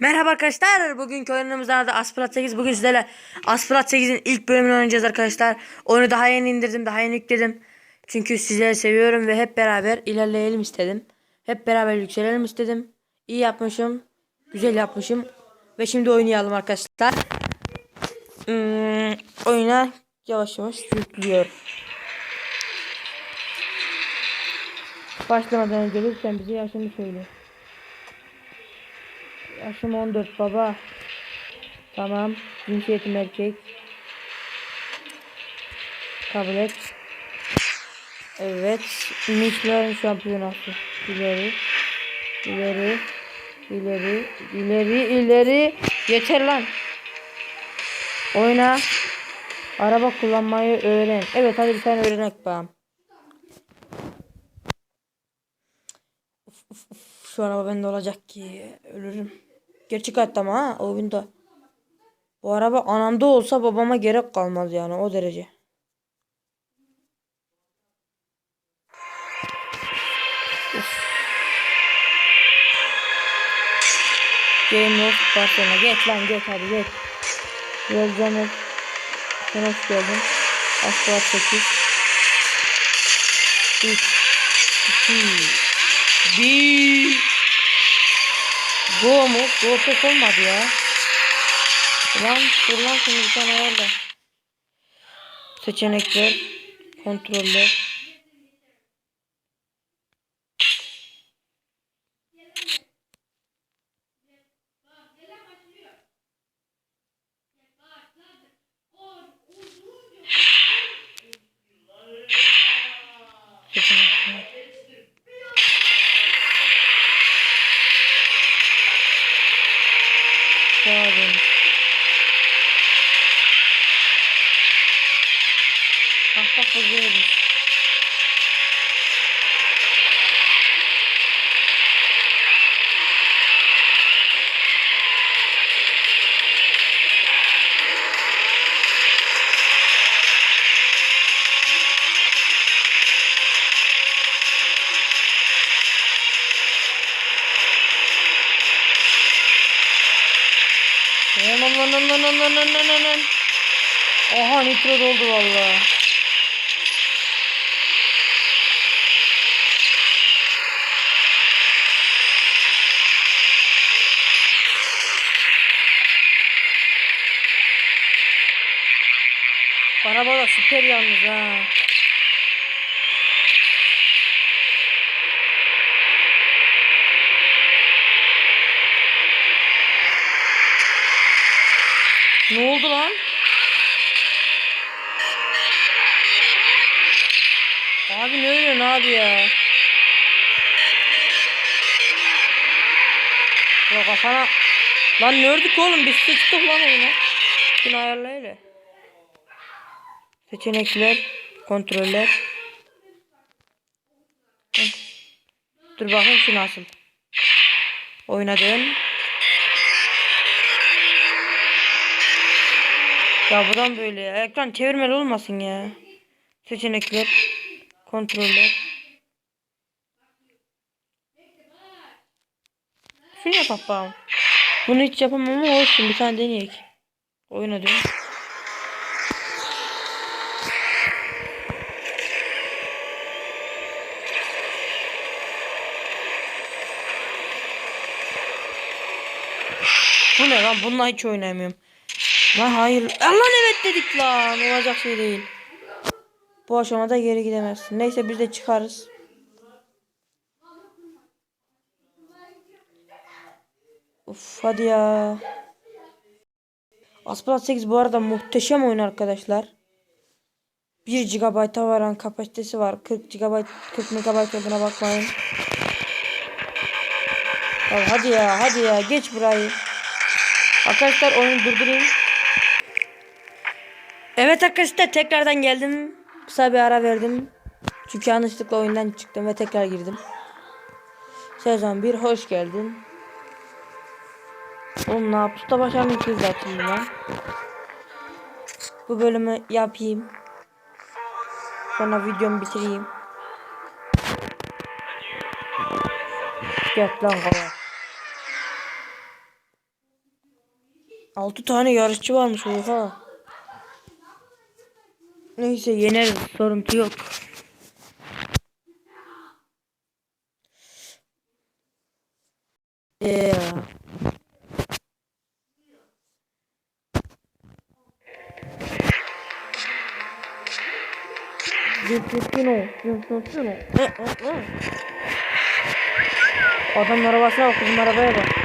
Merhaba arkadaşlar. Bugünkü oyunumuzda adı Asplat 8. Bugün sizlerle Asplat 8'in ilk bölümünü oynayacağız arkadaşlar. Oyunu daha yeni indirdim, daha yeni yükledim. Çünkü sizleri seviyorum ve hep beraber ilerleyelim istedim. Hep beraber yükselelim istedim. İyi yapmışım. Güzel yapmışım. Ve şimdi oynayalım arkadaşlar. Hmm, oyuna yavaş yavaş yüklüyor. Başlamadan önce lütfen bize yaşını söyle. Yaşım 14 baba. Tamam. Cinsiyetim erkek. Kabul et. Evet. Michelin şampiyonası. İleri. İleri. İleri. İleri. ileri. Yeter lan. Oyna. Araba kullanmayı öğren. Evet hadi bir tane öğrenek uf. Şu araba bende olacak ki ölürüm. Gerçek hayatta ama ha oyunda. Bu araba anamda olsa babama gerek kalmaz yani o derece. Game of Barcelona. Geç lan geç hadi geç. Yolcanır. Sen hoş geldin. Asfalt 8. 3 2 1 Go mu? Go pek olmadı ya. Lan dur lan şimdi bir tane ayarla. Seçenekler. Kontroller. kafa görmüş. Aman aman aman aman aman aman. Oha nitro doldu vallahi. Araba da süper yalnız ha. Ne oldu lan? Abi ne ölüyorsun abi ya? Ya kafana... Lan ne ördük oğlum biz sıçtık lan oyuna. Şunu ayarla öyle. Seçenekler, kontroller. Dur bakayım şu nasıl. Oyuna dön. Ya buradan böyle ya. Ekran çevirmeli olmasın ya. Seçenekler. Kontroller. Şunu yap. Bunu hiç yapamam ama olsun. Bir tane deneyek. Oyuna dön. Bu ne lan? Bununla hiç oynayamıyorum. Lan hayır. Lan evet dedik lan. Olacak şey değil. Bu aşamada geri gidemezsin. Neyse biz de çıkarız. Uf hadi ya. Asplat 8 bu arada muhteşem oyun arkadaşlar. 1 GB'a varan kapasitesi var. 40 GB 40 MB olduğuna bakmayın. Ya hadi ya hadi ya geç burayı. Arkadaşlar oyunu durdurayım. Evet arkadaşlar tekrardan geldim. Kısa bir ara verdim. Çünkü yanlışlıkla oyundan çıktım ve tekrar girdim. Sezon 1 hoş geldin. Oğlum ne yaptı da başardım ki zaten ben. Bu bölümü yapayım. Sonra videomu bitireyim. Gel lan kova. 6 tane yarışçı varmış oha. Neyse yeneriz soruntu yok. Yeah. Cüntüntüno, cüntüntüno. Adamın arabasına bak, bizim arabaya bak.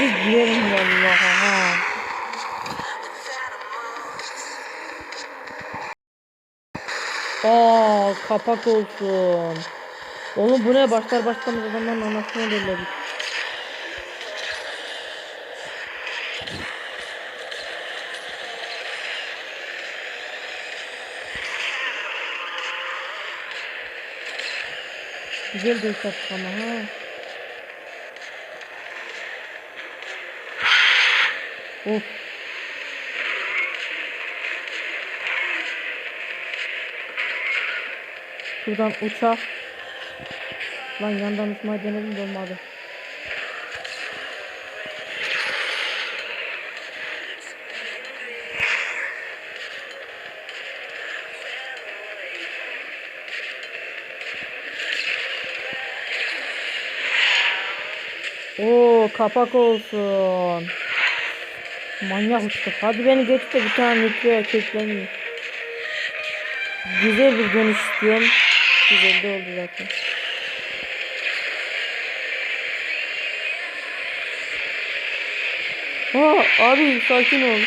Bir girelim vallahi ha. Kapak olsun. Oğlum bu ne başlar başlamaz adamların anasını belirledik. Güzel de yaptık ama ha. Of. Şuradan uçak. Lan yandan uçmayı denedim de olmadı. Oo kapak olsun. Manyak uçtuk. Hadi beni geç de bir tane nükleer kökleneyim. Güzel bir dönüş istiyorum. Güzel de oldu zaten. Aa, abi sakin ol.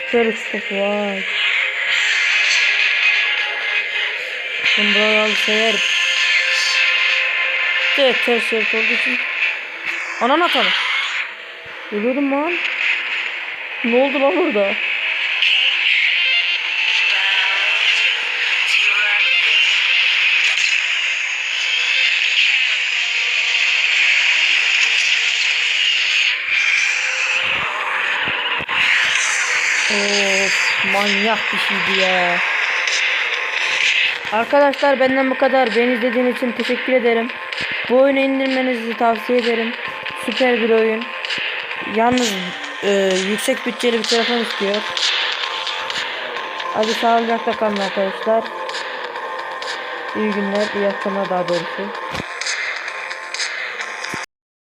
Süper uçtuk vay. Ben buraları severim. Evet ters şerit olduğu için. Anan atalım. Ölüyordum lan. Ne oldu lan burada? Of manyak bir şeydi ya. Arkadaşlar benden bu kadar. Beni izlediğiniz için teşekkür ederim. Bu oyunu indirmenizi tavsiye ederim. Süper bir oyun. Yalnız e, yüksek bütçeli bir telefon istiyor. Hadi sağlıcakla kalın arkadaşlar. İyi günler, iyi akşamlar daha doğrusu.